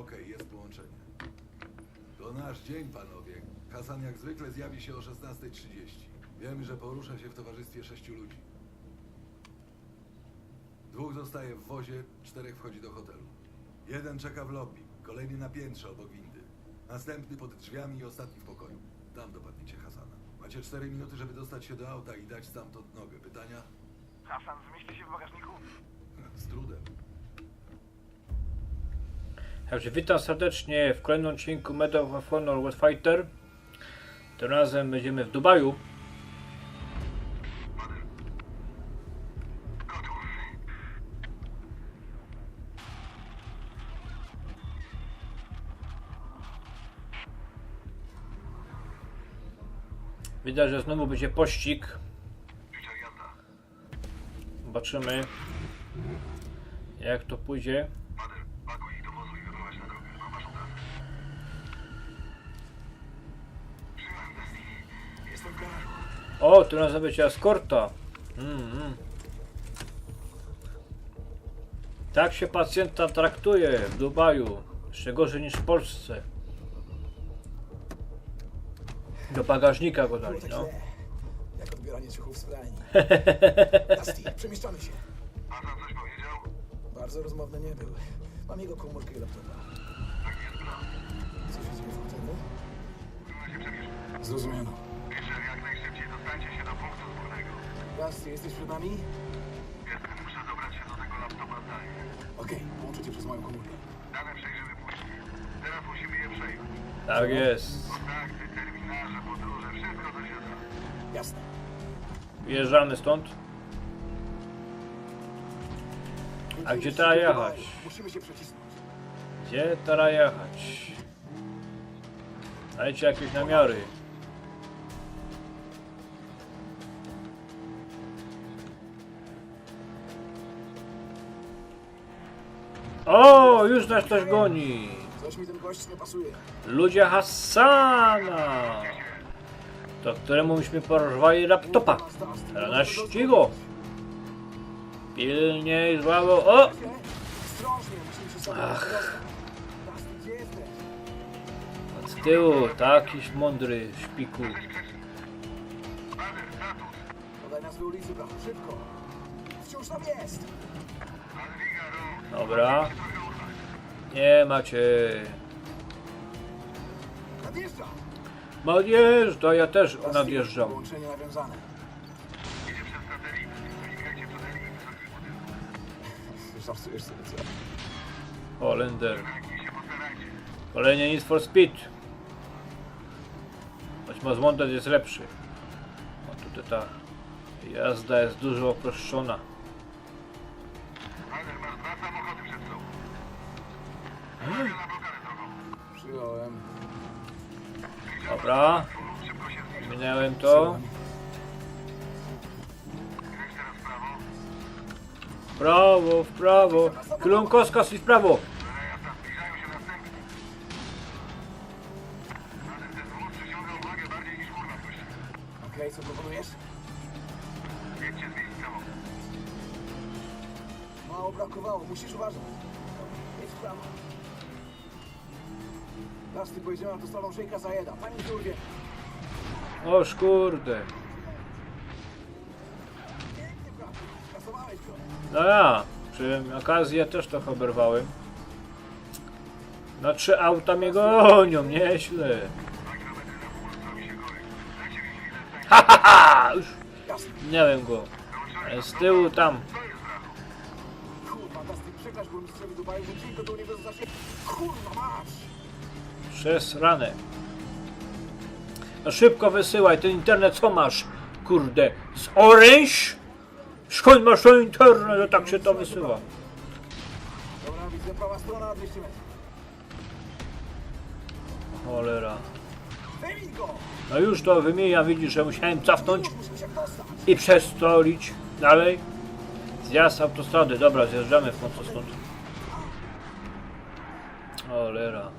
Okej, jest połączenie. To nasz dzień, panowie. Hasan jak zwykle zjawi się o 16.30. Wiem, że porusza się w towarzystwie sześciu ludzi. Dwóch zostaje w wozie, czterech wchodzi do hotelu. Jeden czeka w lobby, kolejny na piętrze obok windy. Następny pod drzwiami i ostatni w pokoju. Tam dopadniecie Hasana. Macie cztery minuty, żeby dostać się do auta i dać stamtąd nogę. Pytania? Hasan zmieści się w bagażniku? Z trudem. Także witam serdecznie w kolejnym odcinku Medal of Honor World Fighter. Tym razem będziemy w Dubaju. Widać, że znowu będzie pościg. Zobaczymy, jak to pójdzie. O, tu nas będzie eskorta. Mm, mm. Tak się pacjenta traktuje w Dubaju. Jeszcze gorzej niż w Polsce. Do bagażnika go dali, no. Jak odbieranie ciuchów z pralni. Dusty, przemieszczamy się. Hasan coś powiedział? Bardzo rozmowny nie był. Mam jego komórkę i laptopa. Taki jest plan. Co się dzieje w hotelu? Zrozumiano. Dusty, jesteś przed nami? Jestem, muszę dobrać się do tego laptopa daję. Okej, łączę cię przez moją komórkę. Dane przejrzymy później. Teraz musimy je przejąć. Tak jest. Kontakty, terminarze, podróże, wszystko co się da. Jasne. Wjeżdżamy stąd. A gdzie teraz jechać? Musimy się przecisnąć. Gdzie teraz jechać? Dajcie jakieś namiary. O, już nas ktoś goni. Coś mi ten gość nie pasuje. Ludzie Hassana. To któremu myśmy porwali laptopa. Teraz na ścigo. O! Ostrożnie, musimy się sobie Ach. Od tyłu, takiś mądry szpiku. Podaj nazwę ulicy, brachu, szybko. Wciąż tam jest. Dobra. Nie macie. Nadjeżdża. Ja też nadjeżdżam. Nawiązane. Holender. Kolejnie Need for Speed. Choć Wanted jest lepszy. O tutaj ta jazda jest dużo uproszczona. Przyjąłem. Dobra, minąłem to. W prawo. W prawo. Kierunkowska i w prawo. Okej, co proponujesz? Jedźcie zmienić samochód. Mało brakowało, musisz uważać. Jedź w prawo. Dusty, pojedziemy szejka Zajeda. Pani Żurwie. Oż kurde. No ja, przy okazji ja też trochę oberwałem. Na trzy auta mnie gonią, nieźle. Ha ha ha! Już Jasne. minąłem go. Z tyłu tam. Przez ranę. No szybko wysyłaj, ten internet co masz? Kurde, z Orange? Skąd masz ten internet, że tak się to wysyła? Dobra, widzę prawa strona na 200 metrów. Cholera. Go! No już to wymienia, widzisz, że musiałem cofnąć Już musimy się dostać. i przestolić dalej. Zjazd autostrady, dobra, zjeżdżamy w końcu stąd. Cholera.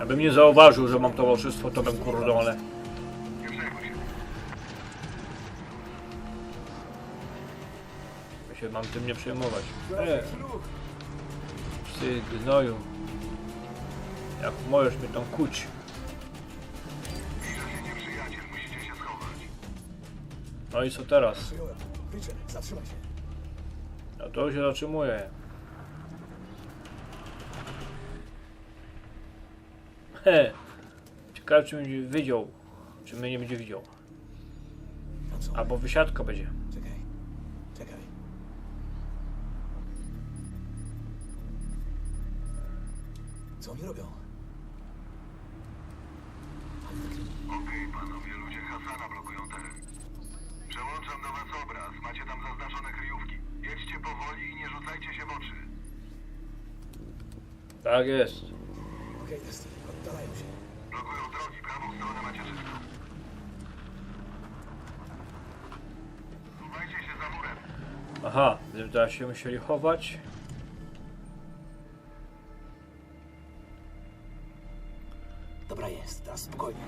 Abym nie zauważył, że mam towarzystwo, to bym kurdole. Ja się mam tym nie przejmować. E. Ty gnoju. Jak możesz mnie tam kuć? No i co teraz? No to się zatrzymuje. He. Ciekawe czy będzie widział. Czy mnie nie będzie widział. Albo wysiadka będzie. Czekaj. Czekaj. Co oni robią? Okej, panowie, ludzie Hasana blokują teren. Przełączam do was obraz. Macie tam zaznaczone kryjówki. Jedźcie powoli i nie rzucajcie się w oczy. Tak jest. Okej, Dusty, oddalają się. Blokują drogi, prawą stronę macie czystą. Chowajcie się za murem. Aha, będziemy teraz się musieli chować. Dobra jest, teraz spokojnie.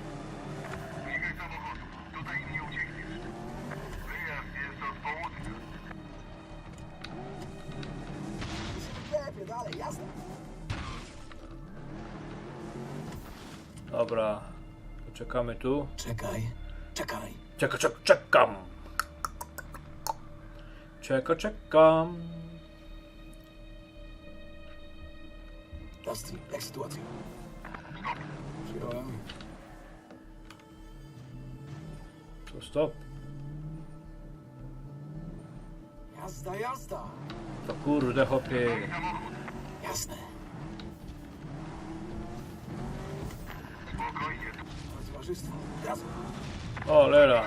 Unikaj samochodu. Tutaj nie uciekniesz. Wyjazd jest od południa. Lepiej, dalej, jazda. Dobra. Czekamy tu. Czekaj, czekaj. Czeka, czek, czekam. Czeka, czekam. Dusty, jak sytuacja? Przyjąłem. To stop. Jazda, jazda. To kurde hopie. Jasne. Towarzystwo, razu. O, lera.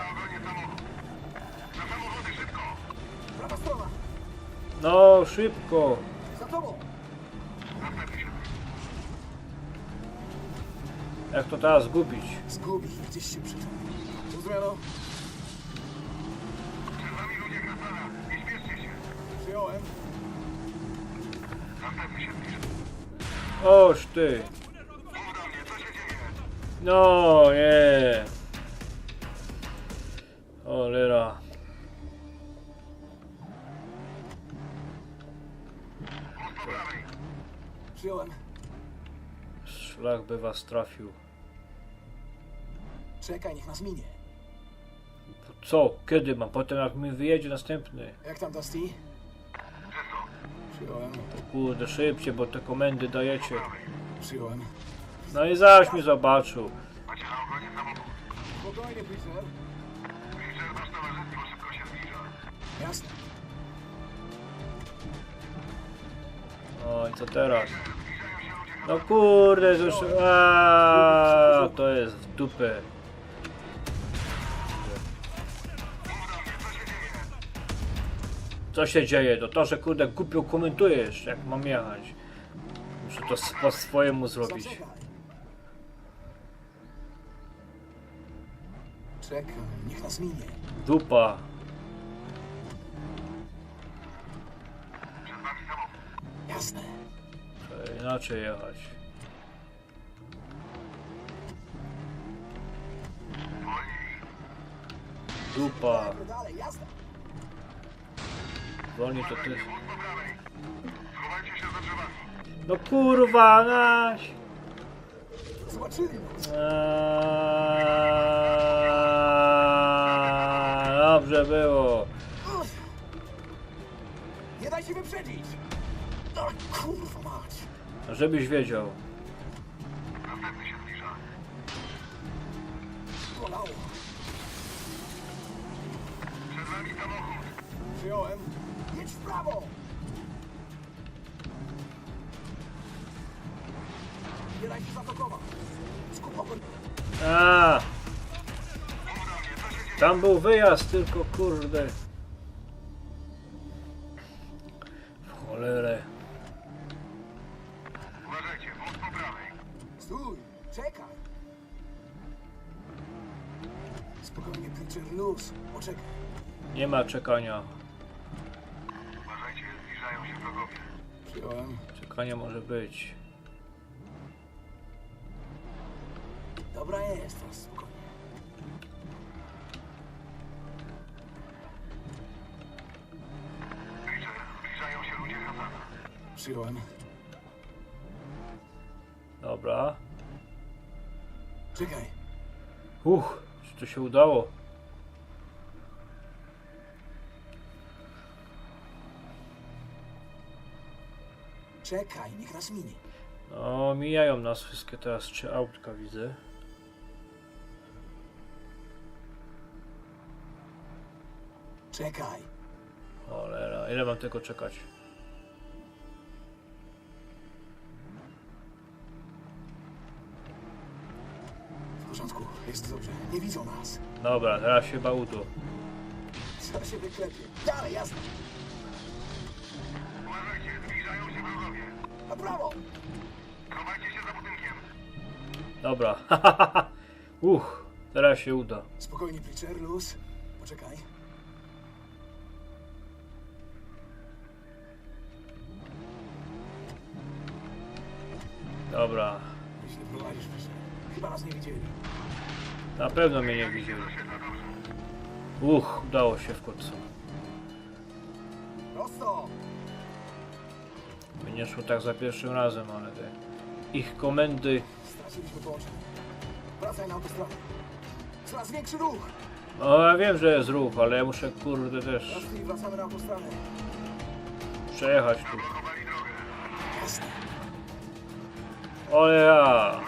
Prawa strona, No, szybko. za tobą. Jak to teraz zgubić? Zgubi, gdzieś się? Przed ludzie. Nie śpieszcie się. Przyjąłem. Następny się zbliża. Oż ty. No, nie. Cholera. Przyjąłem. Szlak by was trafił. Czekaj, niech nas minie. Co? Kiedy mam? Potem jak mi wyjedzie następny. Jak tam, Dusty? Przyjąłem. Kurde, szybciej, bo te komendy dajecie. Przyjąłem. No i zaś mi zobaczył. Macie na ogonie samochód. Spokojnie, towarzystwo szybko się zbliża. Jasne. O, i co teraz? No kurde, to już... Aaaa, to jest w dupę. Co się dzieje? Dzieje? To to, że kurde głupio komentujesz, jak mam jechać. Muszę to po swojemu zrobić. Czekaj, niech nas minie. Dupa. Jasne. Trzeba inaczej jechać. Dupa. Wolniej to ty. No kurwa, naś. Zobaczyli nas. Aaaa, dobrze było. Nie daj się wyprzedzić. Ach, kurwa mać. Żebyś wiedział. Następny się zbliża. Bolało. Przed wami samochód. Przyjąłem. Jedź w prawo. Nie daj się zaatakować. Skup ogon. Tam był wyjazd, tylko kurde. W cholerę. Uważajcie, wóz po prawej. Stój. Czekaj. Spokojnie, Preacher, luz. Poczekaj. Nie ma czekania. Uważajcie, zbliżają się wrogowie. Przyjąłem. Czekania może być. Dobra jest, teraz spokojnie. Przyjąłem. Dobra. Czekaj. Uch, czy to się udało? Czekaj, niech nas minie. No, mijają nas wszystkie teraz trzy autka, widzę. Czekaj. Cholera, ile mam tego czekać? Jest dobrze. Nie widzą nas. Dobra, teraz się bałto. Co się wyklepie? Dalej, jasne. Uważajcie, zbliżają się wrogowie. Na prawo! Chowajcie się za budynkiem. Dobra, Uch, teraz się uda. Spokojnie, Preacher, luz. Poczekaj. Dobra, Jeśli prowadzisz, Preacher. Chyba nas nie widzieli. Na pewno mnie nie widzieli. Uch, udało się w końcu. By nie szło tak za pierwszym razem, ale te ich komendy. Straciliśmy połączenie. Wracaj na autostradę. Coraz większy ruch! No ja wiem, że jest ruch, ale ja muszę kurde też wracamy na autostradę. przejechać tu. Jasne. Ale ja.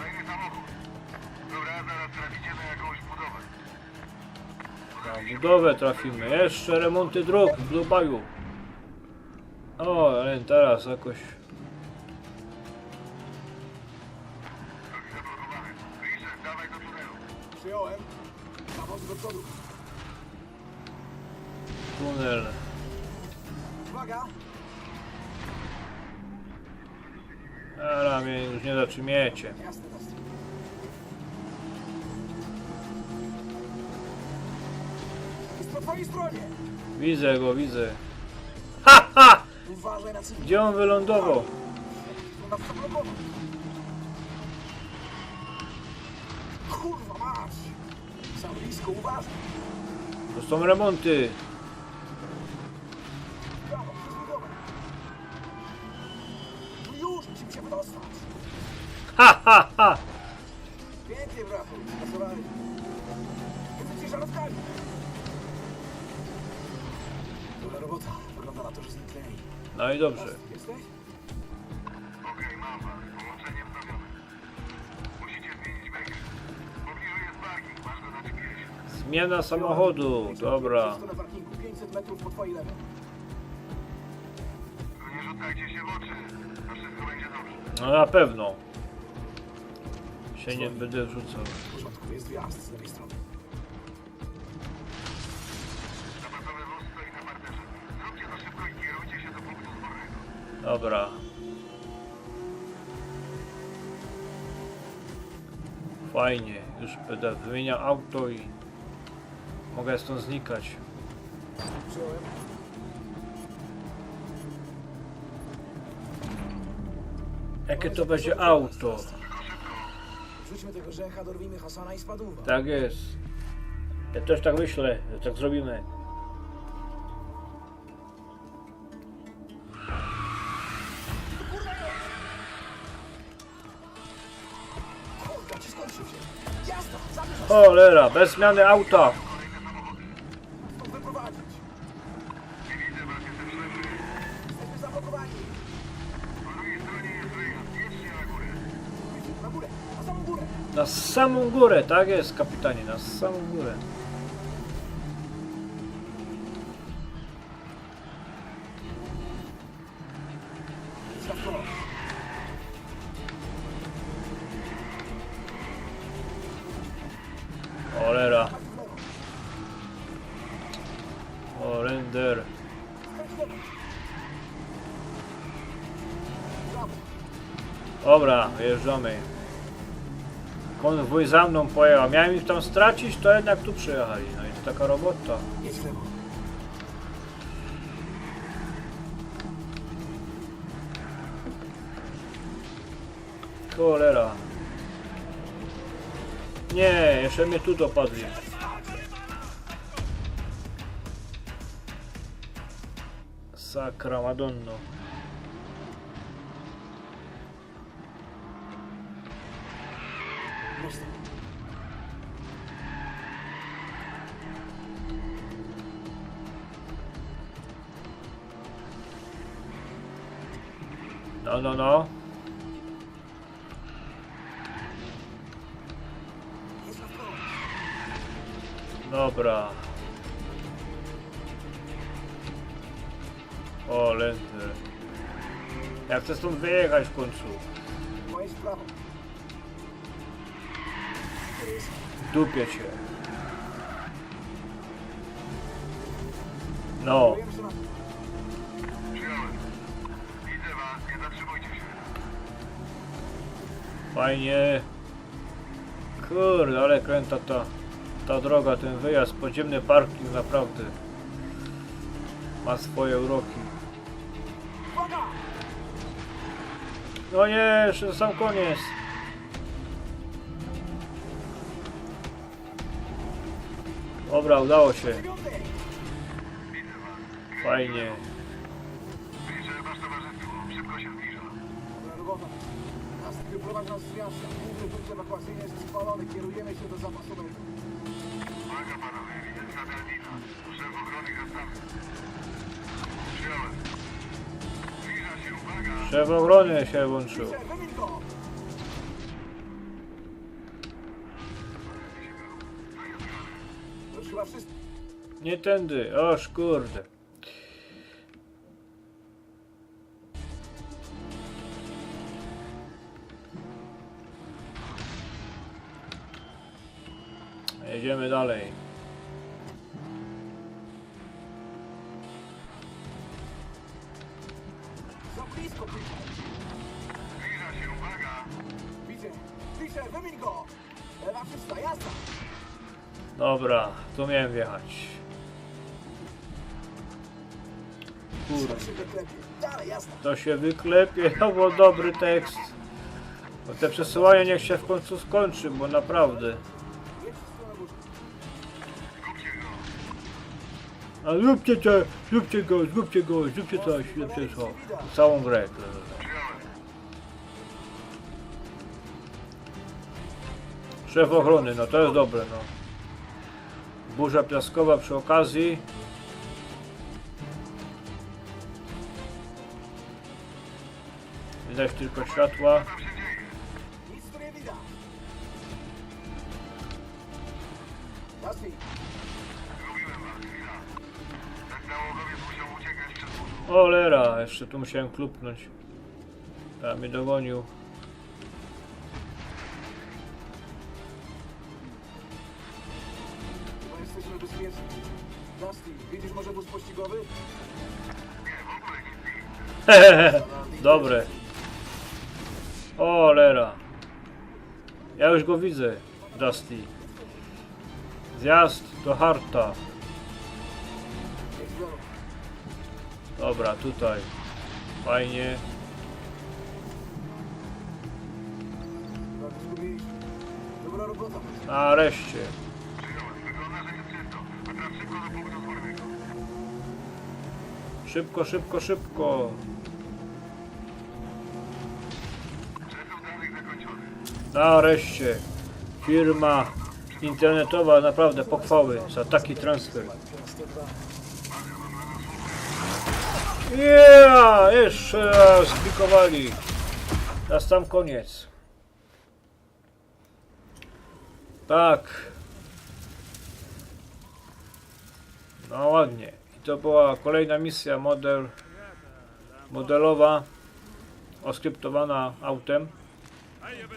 Budowę trafimy. Jeszcze remonty dróg w Dubaju. O, ale teraz jakoś. Twojej stronie! Widzę go, widzę. Ha, ha! Uważaj na cywil. Gdzie on wylądował? Na zablokował. Kurwa mać! Sam blisko, uważaj! To są remonty. Oczy. To wszystko będzie dobrze. No na pewno. Się nie będę wrzucał. W porządku, jest wjazd z lewej strony. Dobra. Fajnie. Już będę wymieniał auto i mogę stąd znikać. Jakie to będzie auto? Wrzućmy tego grzecha, dorwijmy Hasana i spadówę. Tak jest. Ja też tak myślę, że tak zrobimy. Cholera, bez zmiany auta. Na samą górę, tak jest kapitanie, na samą górę. Wyjeżdżamy. Konwój za mną pojechał. Miałem ich tam stracić, to jednak tu przyjechali. No i to taka robota. Cholera. Nie, jeszcze mnie tu dopadli. Sakra Madonno. No, no, no. Dobra. O, lędy. Ja chcę stąd wyjechać w końcu. Dupie cię. No. Fajnie. Kurde, ale kręta ta, ta droga, ten wyjazd, podziemny parking naprawdę ma swoje uroki. No nie, jeszcze sam koniec. Dobra, udało się. Fajnie. Liczę wasz towarzystwo. Szybko się zbliża. Dobra robota. Nas wyprowadź nas z miasta. Główny punkt ewakuacyjny jest spalony. Kierujemy się do zapasowego. Uwaga panowie, widzę Sadalina. Szef ochrony. Przyjąłem. Zbliża się, uwaga. Szef ochrony się włączył. Pisze, wymień go! To już chyba wszystko. Nie tędy, oż kurde. Jedziemy dalej. Za blisko, pisze. Zbliża się, uwaga. Widzę. Pisze, wymień go! Lewa czysta, jazda! Dobra, tu miałem wjechać. Kurde. To się wyklepie. Dalej, jazda! To się wyklepie, to był dobry tekst. Bo te przesyłanie niech się w końcu skończy, bo naprawdę. A zróbcie to, zróbcie go, zróbcie go, zróbcie coś, zróbcie co. Całą grę. Szef ochrony, no to jest dobre, no. Burza piaskowa przy okazji. Widać tylko światła. Co? Nic nie widać. Cholera, jeszcze tu musiałem klupnąć. Ja mnie dogonił. chyba jesteśmy bezpieczni. Dusty, widzisz może bus pościgowy? Nie, w ogóle nic nie Dobre. Cholera. Ja już go widzę, Dusty. Zjazd do Harta. Dobra, tutaj. Fajnie. Dobra robota. Nareszcie. Szybko. Szybko, szybko. Nareszcie. Firma internetowa naprawdę pochwały za taki transfer. 102. Yeah! Jeszcze raz klikowali. Teraz tam koniec. Tak. No ładnie. I to była kolejna misja model modelowa oskryptowana autem.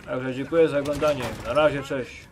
Także dziękuję za oglądanie. Na razie, cześć.